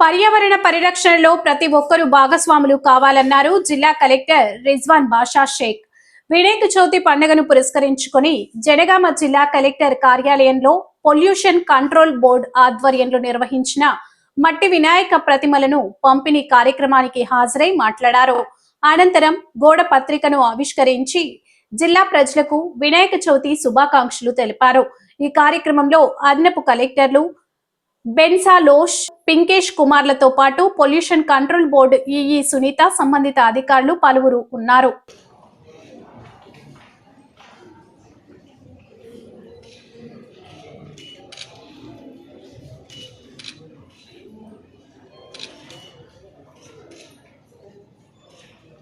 పర్యావరణ పరిరక్షణలో ప్రతి ఒక్కరూ భాగస్వాములు కావాలన్నారు జిల్లా కలెక్టర్ రిజ్వాన్ బాషా షేక్. వినాయక చవితి పండుగను పురస్కరించుకుని జనగామ జిల్లా కలెక్టర్ కార్యాలయంలో పొల్యూషన్ కంట్రోల్ బోర్డు ఆధ్వర్యంలో నిర్వహించిన మట్టి వినాయక ప్రతిమలను పంపిణీ కార్యక్రమానికి హాజరై మాట్లాడారు. అనంతరం గోడ పత్రికను ఆవిష్కరించి జిల్లా ప్రజలకు వినాయక చవితి శుభాకాంక్షలు తెలిపారు. ఈ కార్యక్రమంలో అదనపు కలెక్టర్లు బెన్సా లోష్ పింకేష్ కుమార్లతో పాటు pollution control board EE Sunitha సంబంధిత అధికారులు పలువురు ఉన్నారు.